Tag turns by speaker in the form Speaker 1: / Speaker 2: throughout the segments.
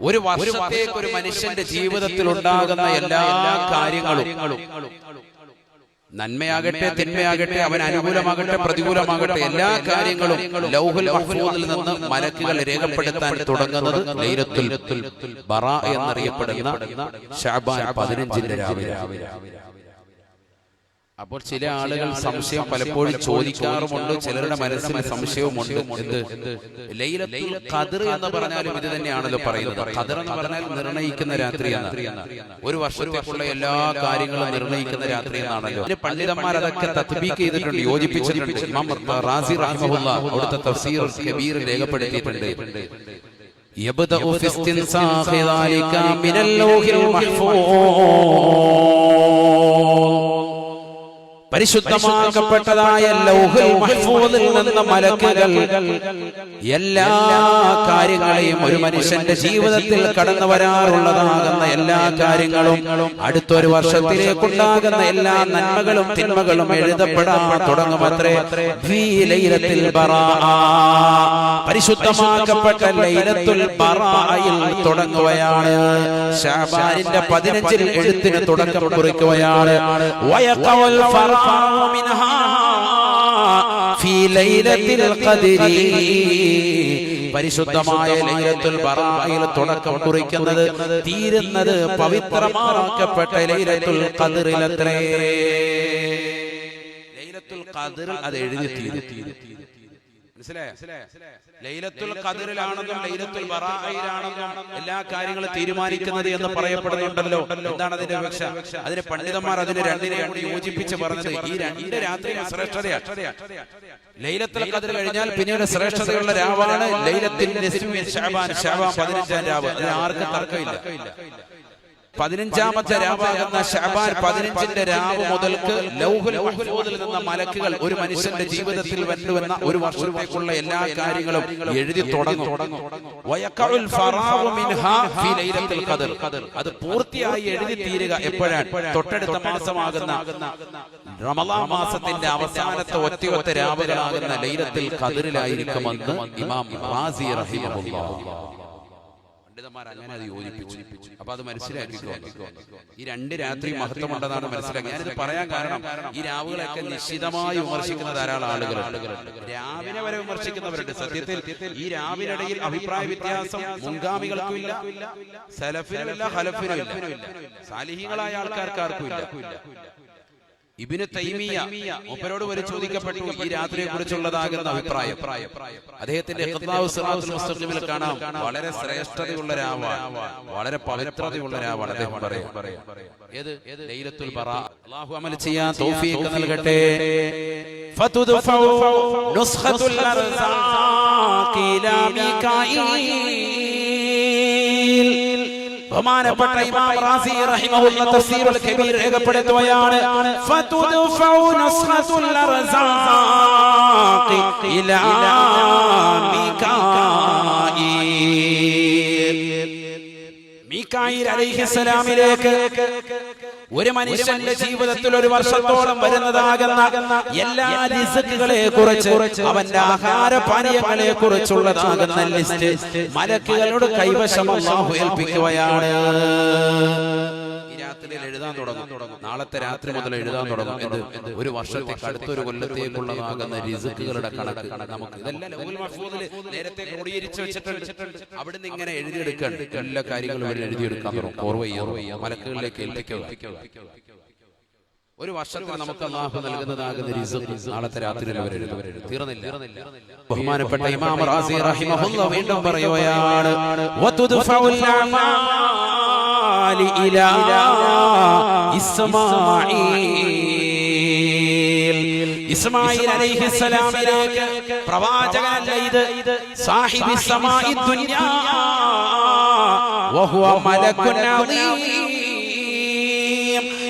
Speaker 1: ഒരു വർഷത്തേക്ക് ഒരു മനുഷ്യന്റെ ജീവിതത്തിൽ ഉണ്ടാകുന്ന എല്ലാ കാര്യങ്ങളും. നന്മയാകട്ടെ തിന്മയാകട്ടെ അവൻ അനുകൂലമാകട്ടെ പ്രതികൂലമാകട്ടെ എല്ലാ കാര്യങ്ങളും ലൗഹുൽ മഹ്ഫൂദിൽ നിന്ന് മലക്കുകൾ രേഖപ്പെടുത്താൻ തുടങ്ങുന്നത് ലൈലത്തുൽ ബറ എന്നറിയപ്പെടുന്ന ഷാബാൻ പതിനഞ്ചിന്റെ രാവിലെ. അപ്പോൾ ചില ആളുകൾ സംശയം പലപ്പോഴും ചോദിക്കാറുമുണ്ട് ചിലരുടെ മനസ്സിൽ സംശയവുമുണ്ട് എന്ത് ലൈലത്തുൽ ഖദർ എന്ന് പറഞ്ഞാലും ഇത് തന്നെയാണല്ലോ പറയുന്നത് ഖദർ എന്ന് പറഞ്ഞാൽ നിർണയിക്കുന്ന രാത്രി എന്നാണ് ഒരു വർഷത്തേക്കുള്ള എല്ലാ കാര്യങ്ങളും നിർണയിക്കുന്ന രാത്രി എന്നാണല്ലോ അതിന് പണ്ഡിതന്മാർ അതൊക്കെ തത്ബീക്ക് ചെയ്തിട്ടുണ്ട് യോജിപ്പിച്ചിട്ടുണ്ട് ഇമാം റാസി റഹിമഹുല്ല അവിടുത്തെ തഫ്സീർ കബീർ രേഖപ്പെടുത്തിയിട്ടുണ്ട് يبدأ في استنساخ ذلك من اللوح المحفوظ പരിശുദ്ധമാക്കപ്പെട്ടതായ മലക്കുകൾ എല്ലാ കാര്യങ്ങളെയും ഒരു മനുഷ്യന്റെ ജീവിതത്തിൽ കടന്നു വരാറുള്ളതാകുന്ന എല്ലാ കാര്യങ്ങളും അടുത്തൊരു വർഷത്തിലേക്കുണ്ടാകുന്ന എല്ലാ നന്മകളും തിന്മകളും എഴുതപ്പെടാൻ തുടങ്ങുമത്രേ. ലൈലത്തിൽ. പരിശുദ്ധമാക്കപ്പെട്ട ലൈലത്തുൽ തുടങ്ങുകയാണ്. ഷാബാനിന്റെ പതിനഞ്ചിൽ എഴുത്തിന് തുടക്കം കുറിക്കുകയാണ്. പരിശുദ്ധമായ ലൈലത്തുൽ ബറായിൽ തുടക്കം കുറിക്കുന്നത് തീരുന്നത് പവിത്രമാക്കപ്പെട്ട ലൈലത്തുൽ ഖദ്റിലത്രേ. ലൈലത്തുൽ ഖദ്ർ അത് എഴുതി തീരും. ലൈലത്തുൽ ഖദറിലാണെന്നും ലൈലത്തുൽ ബറായിലാണെന്നും എല്ലാ കാര്യങ്ങളും തീരുമാനിക്കുന്നത് എന്ന് പറയപ്പെടുന്നുണ്ടല്ലോ. എന്താണ് അതിന്റെ വിവക്ഷ? അതിന് പണ്ഡിതന്മാർ അതിന് രണ്ടിനെ രണ്ട് യോജിപ്പിച്ച് പറഞ്ഞത് ഈ രണ്ട് രാത്രി ശ്രേഷ്ഠതയാണ് ലൈലത്തുൽ ഖദർ കഴിഞ്ഞാൽ പിന്നീട് ശ്രേഷ്ഠതയുള്ള രാവാണ് ലൈലത്തിൽ പതിനഞ്ചാം രാവ്. അതിന് ആർക്കും തർക്കമില്ല. പതിനഞ്ചാമത്തെ രാവാകുന്ന ഷാബാൻ പതിനഞ്ചിന്റെ രാവ് മുതൽക്ക് ലൗഹുൽ മഹ്ഫൂദിൽ നിന്ന മലക്കുകൾ ഒരു മനുഷ്യന്റെ ജീവിതത്തിൽ വരുന്നുവെന്ന ഒരു വർഷത്തേക്കുള്ള എല്ലാ കാര്യങ്ങളും എഴുതി തുടങ്ങും. അത് പൂർത്തിയായി എഴുതി തീരുക എപ്പോഴാണ്? തൊട്ടടുത്ത മാസമാകുന്ന റമളാൻ മാസത്തിന്റെ അവസാനത്തെ ഒറ്റയൊറ്റ രാവിലാകുന്ന ലൈലത്തിൽ കതിരിലായിരിക്കുമെന്ന് ഇമാം റാസി റഹിമഹുല്ലാഹ് പണ്ഡിതന്മാർ അങ്ങനെ അത് യോജിപ്പിച്ചു. അപ്പൊ അത് മനസ്സിലാക്കിക്കോ. ഈ രണ്ട് രാത്രി മഹത്വമുണ്ടെന്നാണ് മനസ്സിലാക്കി ഞാനിത് പറയാൻ കാരണം ഈ രാവുകളൊക്കെ നിശ്ചിതമായി വിമർശിക്കുന്ന ധാരാളം ആളുകളുണ്ട്. രാവിനെ വരെ വിമർശിക്കുന്നവരുണ്ട്. സത്യത്തിൽ ഈ രാവിനിടയിൽ അഭിപ്രായ വ്യത്യാസം മുൻഗാമികൾക്കും ഇല്ല സലഫിനുമില്ല ഹലഫിനുമില്ല. സാലിഹികളായ ആൾക്കാർക്ക് ആർക്കും ഇല്ല ഇബിന് തൈമിയ മൂപ്പരോട് വരെ ചോദിക്കപ്പെട്ടു ഈ രാത്രിയെ കുറിച്ചുള്ളതാകുന്ന അഭിപ്രായം. അദ്ദേഹത്തിന്റെ മുസ്തഖീമിൽ കാണാം. വളരെ ശ്രേഷ്ഠതയുള്ള രാവാണ്. വളരെ പവിത്രതയുള്ള രാവാണ് അദ്ദേഹം പറയും ഏത്? ലൈലത്തുൽ ബറ. അല്ലാഹു അമൽ ചെയ്യാൻ തൗഫീഖ് നൽകട്ടെ. ഫതുദ്ഫൗ നുസ്ഖത്തുൽ അർസാഖ് ഇലാ മീകായിൽ. ബഹുമാനപ്പെട്ട ഇമാം റാസി റഹിമഹുല്ല തഫ്സീറുൽ കബീർ രേഖപ്പെടുത്തുകയാണ്. ഫതുദ്ഫഉ നസ്ഖത്തുൽ അർസാഖി ഇലാ മീകായിൽ മീകായിൽ അലൈഹിസ്സലാമിലേക്ക് ഒരു മനുഷ്യന്റെ ജീവിതത്തിൽ ഒരു വർഷത്തോളം വരുന്നതാകുന്ന എല്ലാ ലിസ്റ്റുകളെ കുറിച്ച് അവന്റെ ആഹാര പാനീയങ്ങളെ കുറിച്ചുള്ളതാകുന്ന ലിസ്റ്റ് മലക്കുകളോട് കൈവശം ഏൽപ്പിക്കുകയാണ്. രാത്രിയിൽ എഴുതാൻ തുടങ്ങും. നാളത്തെ രാത്രി മുതൽ എഴുതാൻ തുടങ്ങും. എന്ത്? ഒരു വർഷത്തേക്ക് അടുത്തൊരു കൊല്ലത്തേക്കുള്ളതാകുന്ന റിസുക്കുകളുടെ കണക്ക് നമുക്ക് ഇതെല്ലാം നേരത്തെ ക്രോഡീകരിച്ച് വെച്ചിട്ടുണ്ട്. അവിടുന്ന് ഇങ്ങനെ എഴുതിയെടുക്കാൻ എല്ലാ കാര്യങ്ങളും ഇവിടെ എഴുതിയെടുക്കാൻ തുടങ്ങും. ഓർവയ്യ മലക്കുകളിലേക്ക് ഏൽപ്പിക്കുക. ഒരു വർഷത്തിൽ നമുക്ക് അള്ളാഹു നൽകുന്നതാകുന്ന നാളത്തെ രാത്രിയിൽ അവർ തീർന്നില്ല. ബഹുമാനപ്പെട്ട ഇമാം റാസി റഹിമഹുല്ല വീണ്ടും പറയുകയാണ് അമാലി ഇലാ ഇസ്മാഈൽ ഇസ്മായിൽ അലൈഹിസ്സലാമിലേക്ക് പ്രവാചകനല്ല ഇത് സാഹിബി സമാഇ ദുനിയാ. വഹുവ മലക്കുൻ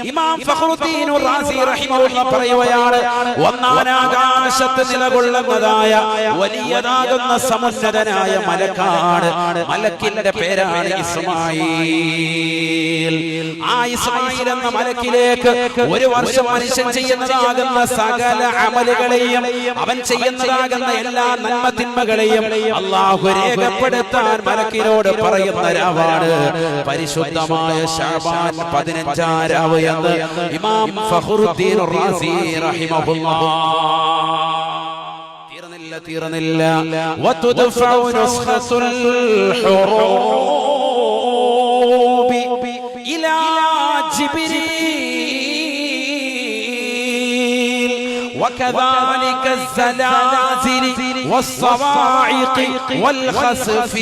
Speaker 1: ഇമാം ഫഖറുദ്ദീൻ റാസി റഹിമഹുള്ള പറയുകയാണ് ഒന്നാനാകാശത്ത് നിലകൊള്ളുന്നതായ വലിയതാകുന്ന സമുന്നതനായ മലക്കാണ് മലക്കിന്റെ പേരാണ് ഇസ്മായിൽ. ആ ഇസ്മായിൽ എന്ന മലക്കിലേക്ക് ഒരു വർഷം മനുഷ്യൻ ചെയ്യുന്നതാകുന്ന സകല അമലുകളെയും അവൻ ചെയ്യുന്നതാകുന്ന എല്ലാ നന്മ തിന്മകളെയും അള്ളാഹു രേഖപ്പെടുത്താൻ മലക്കിനോട് പറയുന്ന രാവാണ് പരിശുദ്ധമായ ഷാബാൻ പതിനഞ്ചാം രാവ് എന്ന് ഇമാം ഫഖറുദ്ദീൻ റാസി റഹിമഹുല്ലാഹ് തീർന്നില്ല തീർന്നില്ല വതുദ്ഫഉ നുസ്ഖത്തുൽ ഹുറൂബി ഇലാ ജിബ്രീൽ وكذلك الزلازل والصواعق والخسف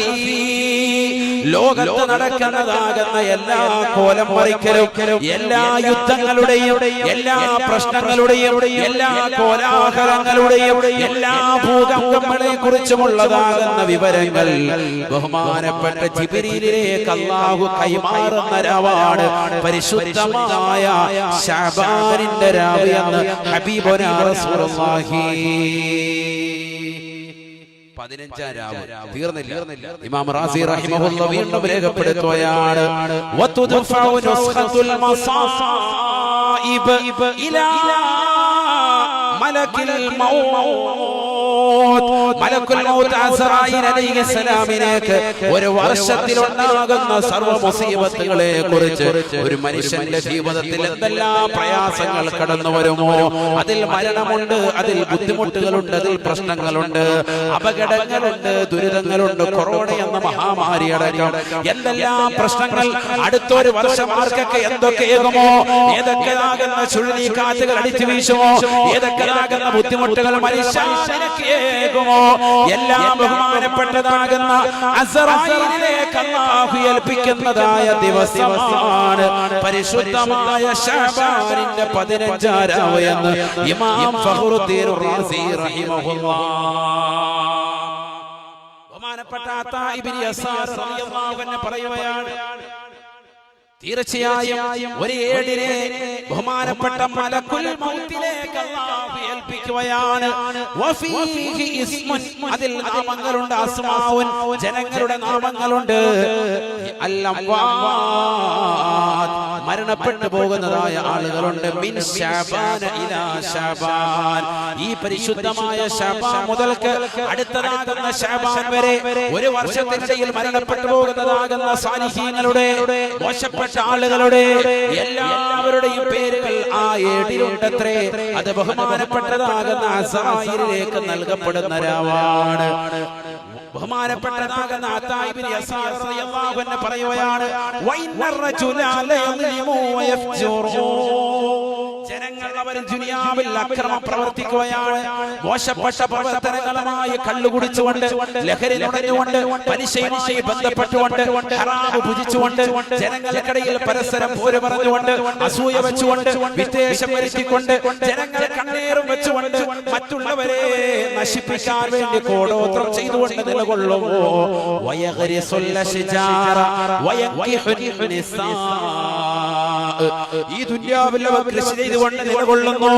Speaker 1: ലോകത്ത് നടക്കുന്നതാകുന്ന എല്ലാ കോലം പറിക്കലും എല്ലാ യുദ്ധങ്ങളുടെയും എല്ലാ പ്രശ്നങ്ങളുടെയും എല്ലാ കോലാഹലങ്ങളുടെയും എല്ലാ ഭൂകമ്പങ്ങളെ കുറിച്ചുമുള്ളതാകുന്ന വിവരങ്ങൾ ബഹുമാനപ്പെട്ട ജിബിരിയിലേക്ക് അള്ളാഹു കൈമാറുന്ന രാവാണ് പരിശുദ്ധമായ ഷാബാനിന്റെ രാവ് എന്ന് ഹബീബുനാ റസൂലുള്ളാഹി. പതിനഞ്ചാം രാവ്. തീർന്നില്ല ഇമാം റാസി റഹിമഹുല്ല വീണ്ടും രേഖപ്പെടുത്തുകയാണ്. മലക്കിൽ മൗത്ത് മലക്കുൽ ഒരു വർഷത്തിലുണ്ടാകുന്ന സർവ മുസീബത്തുകളെ കുറിച്ച് ഒരു മനുഷ്യന്റെ ജീവിതത്തിൽ എന്തെല്ലാം പ്രയാസങ്ങൾ കടന്നു വരുമോ അതിൽ മരണമുണ്ട് അതിൽ ബുദ്ധിമുട്ടുകളുണ്ട് അതിൽ പ്രശ്നങ്ങളുണ്ട് അപകടങ്ങളുണ്ട് ദുരിതങ്ങളുണ്ട് കൊറോണ എന്ന മഹാമാരി അടക്കം. എന്തെല്ലാം പ്രശ്നങ്ങൾ അടുത്തൊരു വർഷം ആർക്കൊക്കെ എന്തൊക്കെയാകുമോ ഏതൊക്കെയാകുന്ന ചുഴലിക്കാറ്റുകൾ അടിച്ചു വീശുമോ ഏതൊക്കെയാകുന്ന ബുദ്ധിമുട്ടുകൾ മനുഷ്യകുമോ എല്ലാം ബഹുമാനപ്പെട്ടതാകുന്ന അസറായിലേക്ക് അല്ലാഹു ഏൽപ്പിക്കുന്നതായ ദിവസമാണ്. പരിശുദ്ധമായ ഷാബാനിന്റെ പതിനഞ്ചാരാവ് എന്ന് ഇമാം ഫഹറുദ്ദീൻ റാസി റഹിമഹുല്ലാഹ് ബഹുമാനപ്പെട്ട പറയുകയാണ് തീർച്ചയായും ഒരു ഏടിനെ ബഹുമാനപ്പെട്ട മലക്കുൽ മൗത്തിലേക്ക് അല്ലാഹു ഇസ്മുൻ. അതിൽ നാമങ്ങളുണ്ട്. അസ്മാവുൻ. ജനങ്ങളുടെ നാമങ്ങളുണ്ട്. അല്ല മരണപ്പെട്ടു പോകുന്നതായ ആളുകളുണ്ട്. മിൻ ഇലാ ഈ പരിശുദ്ധമായ മുതൽക്ക് അടുത്തതാകുന്ന ശഅബാൻ വരെ ഒരു വർഷത്തിനിടയിൽ മരണപ്പെട്ടു പോകുന്നതാകുന്ന സാന്നിധ്യങ്ങളുടെ മോശപ്പെട്ട ആളുകളുടെ എല്ലാവരുടെയും പേരുകൾ ആ ഏടിലുണ്ടത്രേ. അത് ബഹുമാനപ്പെട്ടതാകുന്ന അസായിരിലേക്ക് നൽകപ്പെടുന്ന രാവാണ് ബഹുമാനപ്പെട്ടതാകുന്ന പറയുകയാണ് ജനങ്ങൾ അവർ ദുനിയാവിൽ അക്രമ പ്രവർത്തിക്കുകയാണ് മോശപ്പെട്ട പ്രവർത്തനങ്ങളുമായി കള്ളുകുടിച്ചുകൊണ്ട് ലഹരി നുടഞ്ഞുകൊണ്ട് പലിശയുമായി ബന്ധപ്പെട്ടുകൊണ്ട് ഹറാമ് ഭുജിച്ചുകൊണ്ട് ജനങ്ങൾക്കിടയിൽ പരസ്പരം പോര് പറഞ്ഞുകൊണ്ട് അസൂയ വെച്ചുകൊണ്ട് വിദ്വേഷം വരുത്തിക്കൊണ്ട് ജനങ്ങൾ കണ്ണേറും വെച്ചുകൊണ്ട് മറ്റുള്ളവരെ നശിപ്പിക്കാൻ വേണ്ടി കോടോത്രം ചെയ്തുകൊണ്ട് നിലകൊള്ളുമോ? വയഗരിസുൽ അശ്ജാറ വയങ്കിഹുൻ നിസാ. ഈ ദുന്യാവിൽ അവർ കൃഷി ചെയ്തുകൊണ്ട് നിലകൊള്ളുന്നു.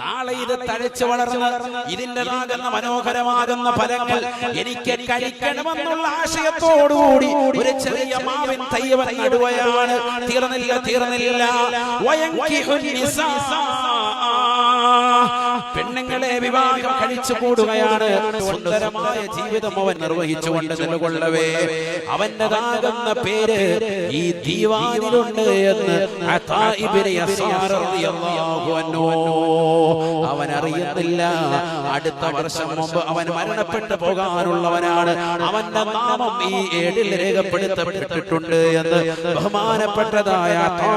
Speaker 1: നാളെ ഇത് തഴച്ചു വളർന്ന് ഇതിന്റെതാകുന്ന മനോഹരമാകുന്ന ഫലങ്ങൾ എനിക്ക് കഴിക്കണമെന്നുള്ള ആശയത്തോടുകൂടി ഒരു ചെറിയ മാവിൻ തയ്യവൻ നടുവയാണ് തീർന്നില്ല തീർന്നില്ല. വയങ്കിഹുൻ നിസാ. വിവാഹം കഴിച്ചു കൂടുകയാണ്. സുന്ദരമായ ജീവിതം അവൻ നിർവഹിച്ചുകൊണ്ട് നിലകൊള്ളവേ അവന്റെതാകുന്ന പേര് ഈ ദീവാനിലുണ്ട് എന്ന് അവൻ അറിയുന്നില്ല അടുത്ത വർഷം മുമ്പ് അവൻ മരണപ്പെട്ട് പോകാനുള്ളവനാണ്. അവന്റെ നാമം ഈ ഏടിൽ രേഖപ്പെടുത്തപ്പെട്ടിട്ടുണ്ട് എന്ന് ബഹുമാനപ്പെട്ടതായ അതാ